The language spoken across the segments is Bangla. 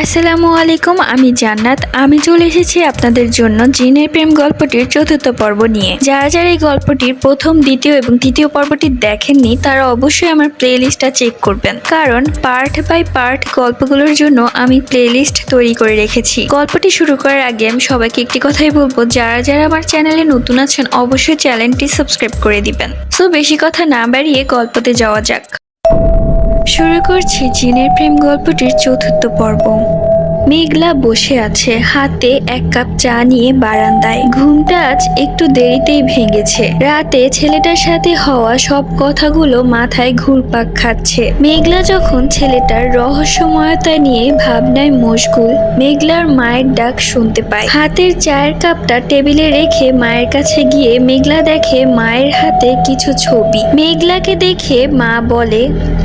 আসসালামু আলাইকুম, আমি জান্নাত। আমি চলে এসেছি আপনাদের জন্য জিনের প্রেম গল্পটির চতুর্থ পর্ব নিয়ে। যারা যারা এই গল্পটির প্রথম, দ্বিতীয় এবং তৃতীয় পর্বটি দেখেননি, তারা অবশ্যই আমার প্লেলিস্টটা চেক করবেন। কারণ পার্ট বাই পার্ট গল্পগুলোর জন্য আমি প্লেলিস্ট তৈরি করে রেখেছি। গল্পটি শুরু করার আগে আমি সবাইকে একটি কথাই বলব, যারা যারা আমার চ্যানেলে নতুন আছেন, অবশ্যই চ্যানেলটি সাবস্ক্রাইব করে দিবেন। সো বেশি কথা না বাড়িয়ে গল্পতে যাওয়া যাক। শুরু করছি জিনের প্রেম গল্পটির চতুর্থ পর্ব। মেঘলা বসে আছে, হাতে এক কাপ চা নিয়ে বারান্দায়। ঘুমটা আজ একটু দেরিতেই ভেঙেছে। রাতে ছেলেটার সাথে হওয়া সব কথাগুলো মাথায় ঘুরপাক খাচ্ছে। মেঘলা যখন ছেলেটার রহস্যময়তা নিয়ে ভাবনায় মশগুল, মেঘলার মায়ের ডাক শুনতে পায়। হাতের চায়ের কাপটা টেবিলে রেখে মায়ের কাছে গিয়ে মেঘলা দেখে মায়ের হাতে কিছু ছবি। মেঘলাকে দেখে মা বলে,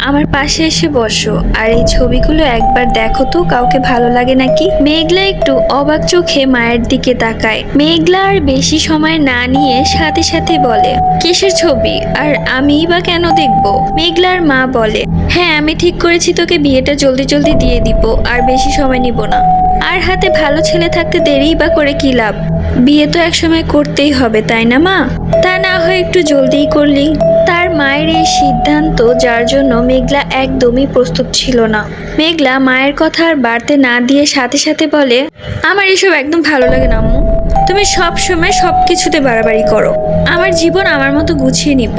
আমার পাশে এসে বসো। আর এই ছবিগুলো একবার দেখো তো, কাউকে ভালো লাগে নাকি? মেঘলা একটু অবাক চোখে মায়ের দিকে তাকায়। মেঘলা আর বেশি সময় না নিয়ে সাথে সাথে বলে, কিসের ছবি? আর আমিই বা কেন দেখব? মেঘলার মা বলে হ্যাঁ আমি ঠিক করেছি তোকে বিয়েটা জলদি জলদি দিয়ে দিব, আর বেশি সময় নিব না। আর হাতে ভালো ছেলে থাকতে দেরিই বা করে কি লাভ? বিয়ে তো একসময় করতেই হবে, তাই না মা? তা না হয় একটু জলদিই করলি। তার মায়ের এই সিদ্ধান্ত যার জন্য মেঘলা একদমই প্রস্তুত ছিল না। মেঘলা মায়ের কথা আর বাড়তে না দিয়ে সাথে সাথে বলে, আমার এসব একদম ভালো লাগে না তুমি সব সময় সব কিছুতে বাড়াবাড়ি করো। আমার জীবন আমার মতো গুছিয়ে নিব।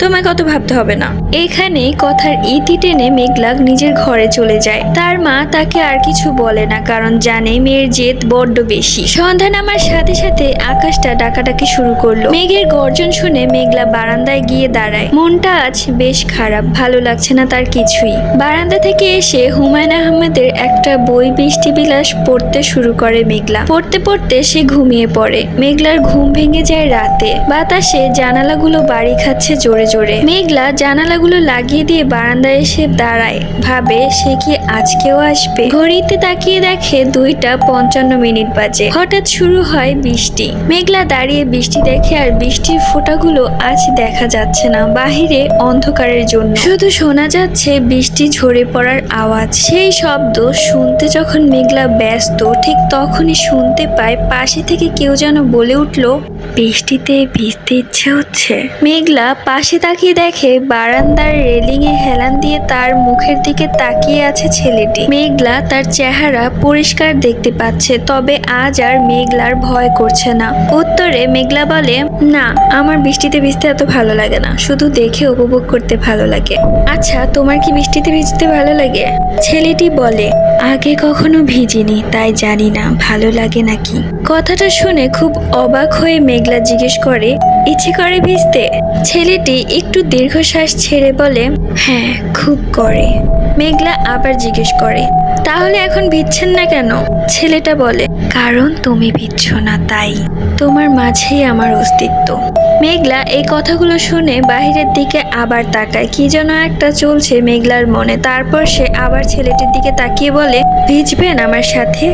তোমায় অত ভাবতে হবে না। এখানে কথার ইতি টেনে মেঘলাগ নিজের ঘরে চলে যায়। তার মা তাকে আর কিছু বলে না, কারণ জানে মেয়ের জেদ বড্ড বেশি। সন্ধ্যা নামার সাথে সাথে আকাশটা ডাকাডাকি শুরু করল। মেঘের গর্জন শুনে মেঘলা বারান্দায় গিয়ে দাঁড়ায়। মনটা আজ বেশ খারাপ, ভালো লাগছে না তার কিছুই। বারান্দা থেকে এসে হুমায়ুন আহমেদের একটা বই বৃষ্টি বিলাস পড়তে শুরু করে মেঘলা। পড়তে পড়তে সে ঘুমিয়ে পড়ে। মেঘলার ঘুম ভেঙে যায় রাতে। বাতাসে জানালাগুলো বাড়ি খাচ্ছে জোরে জোরে। মেঘলা জানালাগুলো লাগিয়ে দিয়ে বারান্দায় এসে দাঁড়ায়। ভাবে, সে কি আজকেও আসবে? ঘড়িতে তাকিয়ে দেখে দুইটা পঞ্চান্ন মিনিট বাজে। হঠাৎ শুরু হয় বৃষ্টি। মেঘলা দাঁড়িয়ে বৃষ্টি দেখে আর বৃষ্টির ফোঁটাগুলো আজ দেখা যাচ্ছে না, বাহিরে অন্ধকারের জন্য। শুধু শোনা যাচ্ছে বৃষ্টি ঝরে পড়ার আওয়াজ। সেই শব্দ শুনতে যখন মেঘলা ব্যস্ত, ঠিক তখনই শুনতে পায় পাশে থেকে কেউ যেন বলে উঠল, বৃষ্টিতে ভিজতে ইচ্ছে হচ্ছে? মেঘলা পাশে তাকিয়ে দেখে বারান্দার রেলিং এ হেলান দিয়ে তার মুখের দিকে তাকিয়ে আছে ছেলেটি। মেঘলা তার চেহারা পরিষ্কার দেখতে পাচ্ছে, তবে আজ আর মেঘলার ভয় করছে না। উত্তরে মেঘলা বলে, না, আমার বৃষ্টিতে ভিজতে এত ভালো লাগে না। শুধু দেখে উপভোগ করতে ভালো লাগে। আচ্ছা তোমার কি বৃষ্টিতে ভিজতে ভালো লাগে? ছেলেটি বলে, আগে কখনো ভিজিনি, তাই জানি না, ভালো লাগে নাকি? কথাটা শুনে খুব অবাক হয়ে মেঘলা জিজ্ঞেস করে ইচ্ছে করে ভিজতে? ছেলেটি একটু দীর্ঘশ্বাস ছেড়ে বলে হ্যাঁ খুব করে। মেঘলা আবার জিজ্ঞেস করে, তাহলে এখন ভিজছেন না কেন? ছেলেটা বলে, কারণ তুমি ভিজছ না তাই। তোমার মাঝেই আমার অস্তিত্ব। মেঘলা এই কথাগুলো শুনে বাহিরের দিকে আবার তাকায়। কি যেন একটা চলছে মেঘলার মনে। তারপর সে আবার ছেলেটির দিকে তাকিয়ে বলে, ভিজবেন আমার সাথে?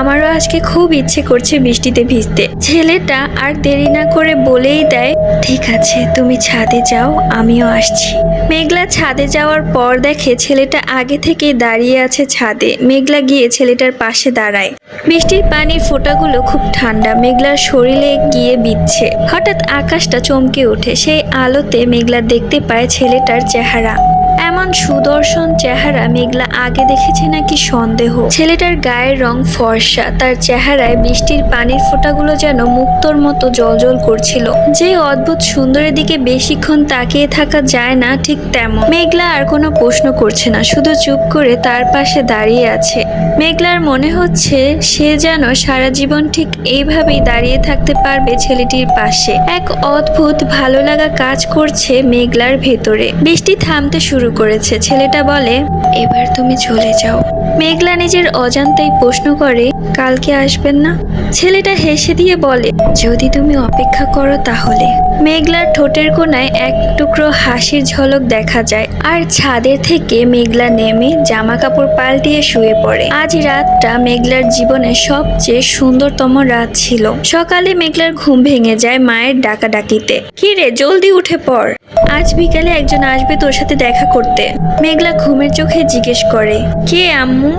আমারও আজকে খুব ইচ্ছে করছে বৃষ্টিতে ভিজতে। ছেলেটা আর দেরি না করে বলেই দেয় ঠিক আছে, তুমি ছাদে যাও, আমিও আসছি। মেঘলা ছাদে যাওয়ার পর দেখে ছেলেটা আগে থেকে দাঁড়িয়ে আছে ছাদে। মেঘলা গিয়ে ছেলেটার পাশে দাঁড়ায়। বৃষ্টির পানির ফোঁটাগুলো খুব ঠান্ডা, মেঘলার শরীরে গিয়ে বিচ্ছে হঠাৎ আকাশটা চমকে ওঠে। সেই আলোতে মেঘলা দেখতে পায় ছেলেটার চেহারা। এমন সুদর্শন চেহারা মেঘলা আগে দেখেছে নাকি সন্দেহ? ছেলেটার গায়ের রং ফর্সা, তার চেহারায় বৃষ্টির পানির ফোঁটাগুলো যেন মুক্তর মতো জলজল করছিল। যে অদ্ভুত সুন্দরের দিকে বেশিক্ষণ তাকিয়ে থাকা যায় না ঠিক তেমন। মেঘলা আর কোনো প্রশ্ন করছে না, শুধু চুপ করে তার পাশে দাঁড়িয়ে আছে। মেঘলার মনে হচ্ছে সে যেন সারা জীবন ঠিক এইভাবেই দাঁড়িয়ে থাকতে পারবে ছেলেটির পাশে। এক অদ্ভুত ভালো লাগা কাজ করছে মেঘলার ভেতরে। বৃষ্টি থামতে শুরু করেছে। ছেলেটা বলে, এবার তুমি চলে যাও। মেঘলা নিজের অজান্তেই প্রশ্ন করে, কালকে আসবেন না? ছেলেটা হেসে দিয়ে বলে, যদি তুমি অপেক্ষা করো তাহলে। মেঘলার ঠোঁটের কোনায় এক টুকরো হাসির ঝলক দেখা যায়। আর ছাদের থেকে মেঘলা নেমে জামা কাপড় পাল্টিয়ে শুয়ে পড়ে। আজ রাতটা মেঘলার জীবনে সবচেয়ে সুন্দরতম রাত ছিল। সকালে মেঘলার ঘুম ভেঙে যায় মায়ের ডাকাডাকিতে। কি রে, জলদি উঠে পড়। আজ বিকালে একজন আসবে তোর সাথে দেখা করতে। মেঘলা ঘুমের চোখে জিজ্ঞেস করে, কে আম্মু?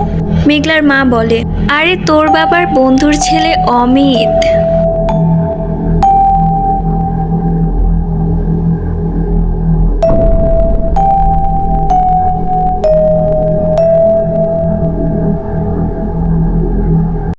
মেঘলার মা বলে, আরে তোর বাবার বন্ধুর ছেলে অমিত।